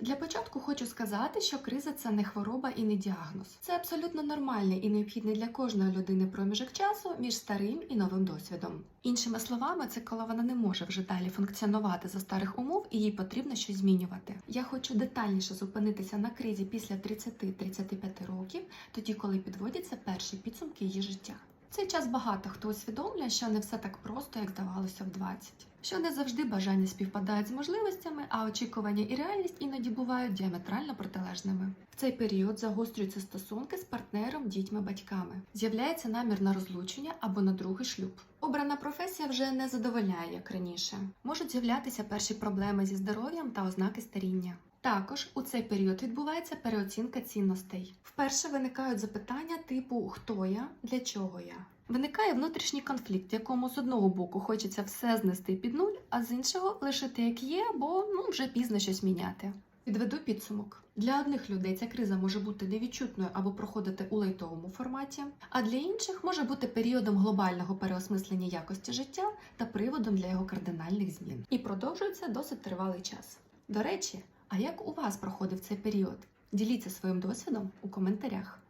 Для початку хочу сказати, що криза це не хвороба і не діагноз. Це абсолютно нормальний і необхідний для кожної людини проміжок часу між старим і новим досвідом. Іншими словами, це коли вона не може вже далі функціонувати за старих умов і їй потрібно щось змінювати. Я хочу детальніше зупинитися на кризі після 30-35 років, тоді коли підводяться перші підсумки її життя. Цей час багато хто усвідомлює, що не все так просто, як здавалося в 20. Що не завжди бажання співпадають з можливостями, а очікування і реальність іноді бувають діаметрально протилежними. В цей період загострюються стосунки з партнером, дітьми, батьками. З'являється намір на розлучення або на другий шлюб. Обрана професія вже не задовольняє, як раніше. Можуть з'являтися перші проблеми зі здоров'ям та ознаки старіння. Також у цей період відбувається переоцінка цінностей. Вперше виникають запитання типу хто я, для чого я. Виникає внутрішній конфлікт, в якому з одного боку хочеться все знести під нуль, а з іншого лишити як є, бо ну вже пізно щось міняти. Підведу підсумок. Для одних людей ця криза може бути невідчутною або проходити у лайтовому форматі, а для інших може бути періодом глобального переосмислення якості життя та приводом для його кардинальних змін. І продовжується досить тривалий час. До речі, а як у вас проходив цей період? Діліться своїм досвідом у коментарях.